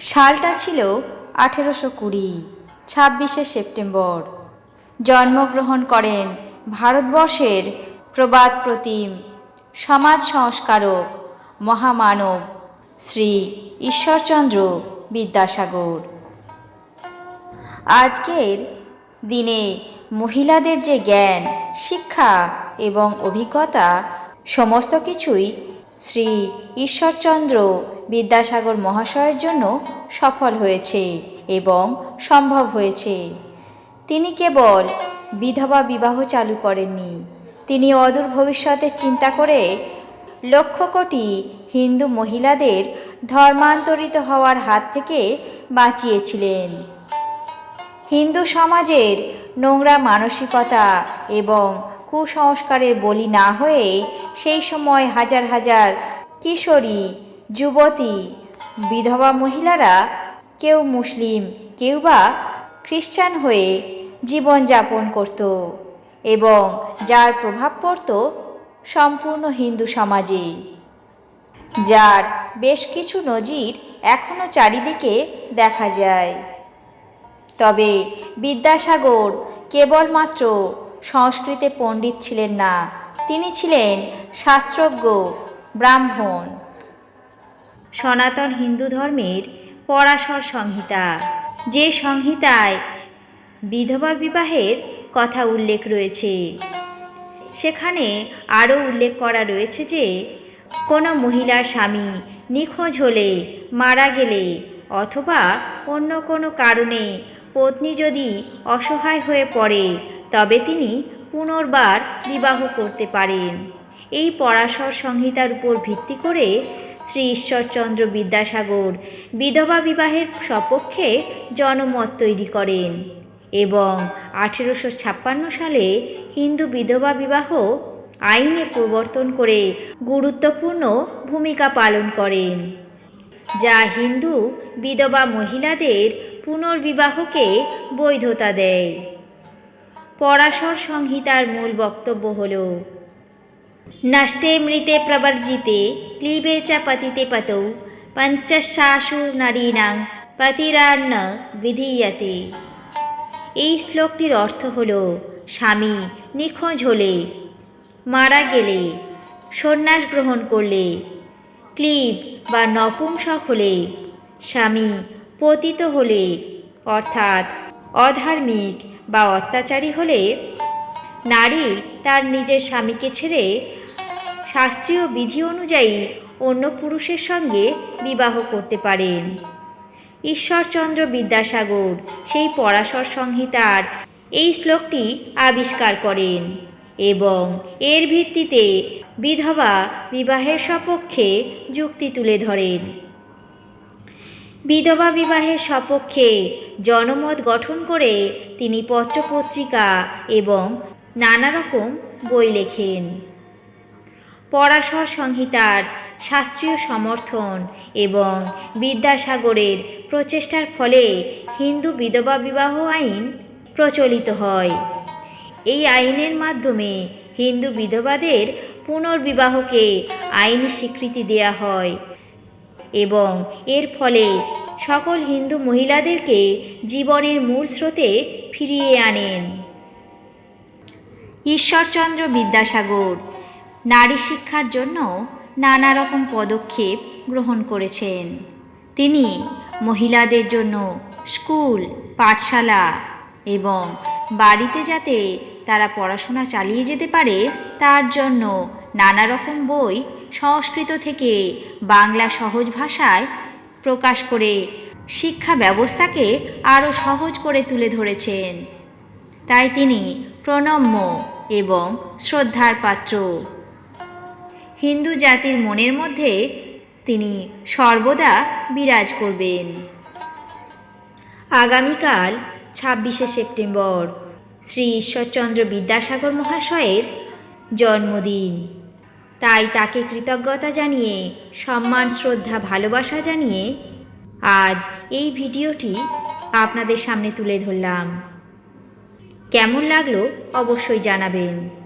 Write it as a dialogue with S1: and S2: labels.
S1: সালটা ছিল আঠেরোশো কুড়ি, ছাব্বিশে সেপ্টেম্বর। জন্মগ্রহণ করেন ভারতবর্ষের প্রবাদ প্রতিম, সমাজ সংস্কারক, মহামানব শ্রী ঈশ্বরচন্দ্র বিদ্যাসাগর। আজকের দিনে মহিলাদের যে জ্ঞান, শিক্ষা এবং অভিজ্ঞতা, সমস্ত কিছুই শ্রী ঈশ্বরচন্দ্র বিদ্যাসাগর মহাশয়ের জন্য সফল হয়েছে এবং সম্ভব হয়েছে। তিনি কেবল বিধবা বিবাহ চালু করেননি। তিনি অদূর ভবিষ্যতে চিন্তা করে লক্ষ কোটি হিন্দু মহিলাদের ধর্মান্তরিত হওয়ার হাত থেকে বাঁচিয়েছিলেন। হিন্দু সমাজের নোংরা মানসিকতা এবং কুসংস্কারের বলি না হয়ে সেই সময় হাজার হাজার কিশোরী যুবতী, বিধবা মহিলারা কেউ মুসলিম, কেউ বা খ্রিস্টান হয়ে জীবনযাপন করত এবং যার প্রভাব পড়ত সম্পূর্ণ হিন্দু সমাজে। যার বেশ কিছু নজির এখনও চারিদিকে দেখা যায়। তবে বিদ্যাসাগর কেবলমাত্র সংস্কৃতে পণ্ডিত ছিলেন না, তিনি ছিলেন শাস্ত্রজ্ঞ, ব্রাহ্মণ। সনাতন হিন্দু ধর্মের পরাশর সংহিতা, যে সংহিতায় বিধবা বিবাহের কথা উল্লেখ রয়েছে। সেখানে আরও উল্লেখ করা রয়েছে যে, কোনো মহিলার স্বামী নিখোঁজ হলে মারা গেলে অথবা অন্য কোনো কারণে পত্নী যদি অসহায় হয়ে পড়ে, তবে তিনি পুনর্বার বিবাহ করতে পারেন। এই পরাশর সংহিতার উপর ভিত্তি করে শ্রী ঈশ্বরচন্দ্র বিদ্যাসাগর বিধবা বিবাহের সপক্ষে জনমত তৈরি করেন এবং আঠেরোশো ছাপ্পান্ন সালে হিন্দু বিধবা বিবাহ আইনে প্রবর্তন করে গুরুত্বপূর্ণ ভূমিকা পালন করেন, যা হিন্দু বিধবা মহিলাদের পুনর্বিবাহকে বৈধতা দেয়। পরাশর সংহিতার মূল বক্তব্য হল, নষ্টে মৃতে প্রবর্জিতে ক্লীবে পতিতে পতৌ পঞ্চশাশু নারীণাং পতিরান্ন বিধীয়তে এই শ্লোকটির অর্থ হল স্বামী নিখোঁজ হলে মারা গেলে সন্ন্যাস গ্রহণ করলে ক্লীব বা নপুংসক হলে স্বামী পতিত হলে অর্থাৎ অধার্মিক বা অত্যাচারী হলে নারী তার নিজের স্বামীকে ছেড়ে শাস্ত্রীয় বিধি অনুযায়ী অন্য পুরুষের সঙ্গে বিবাহ করতে পারেন। ঈশ্বরচন্দ্র বিদ্যাসাগর সেই পরাশর সংহিতার এই শ্লোকটি আবিষ্কার করেন এবং এর ভিত্তিতে বিধবা বিবাহের সপক্ষে যুক্তি তুলে ধরেন। বিধবা বিবাহের সপক্ষে জনমত গঠন করে তিনি পত্রপত্রিকা এবং নানা রকম বই লেখেন। পরাশর সংহিতার শাস্ত্রীয় সমর্থন এবং বিদ্যাসাগরের প্রচেষ্টার ফলে হিন্দু বিধবা বিবাহ আইন প্রচলিত হয়। এই আইনের মাধ্যমে হিন্দু বিধবাদের পুনর্বিবাহকে আইনি স্বীকৃতি দেয়া হয় এবং এর ফলে সকল হিন্দু মহিলাদেরকে জীবনের মূল স্রোতে ফিরিয়ে আনেন। ঈশ্বরচন্দ্র বিদ্যাসাগর নারী শিক্ষার জন্য নানা রকম পদক্ষেপ গ্রহণ করেছেন। তিনি মহিলাদের জন্য স্কুল, পাঠশালা এবং বাড়িতে যাতে তারা পড়াশোনা চালিয়ে যেতে পারে, তার জন্য নানা রকম বই সংস্কৃত থেকে বাংলা সহজ ভাষায় প্রকাশ করে শিক্ষা ব্যবস্থাকে আরও সহজ করে তুলে ধরেছেন। তাই তিনি প্রণম্য এবং শ্রদ্ধার পাত্র। হিন্দু জাতির মনের মধ্যে তিনি সর্বদা বিরাজ করবেন। আগামীকাল ছাব্বিশে সেপ্টেম্বর শ্রী ঈশ্বরচন্দ্র বিদ্যাসাগর মহাশয়ের জন্মদিন। তাই তাকে কৃতজ্ঞতা জানিয়ে, সম্মান, শ্রদ্ধা, ভালোবাসা জানিয়ে আজ এই ভিডিওটি আপনাদের সামনে তুলে ধরলাম। কেমন লাগল অবশ্যই জানাবেন।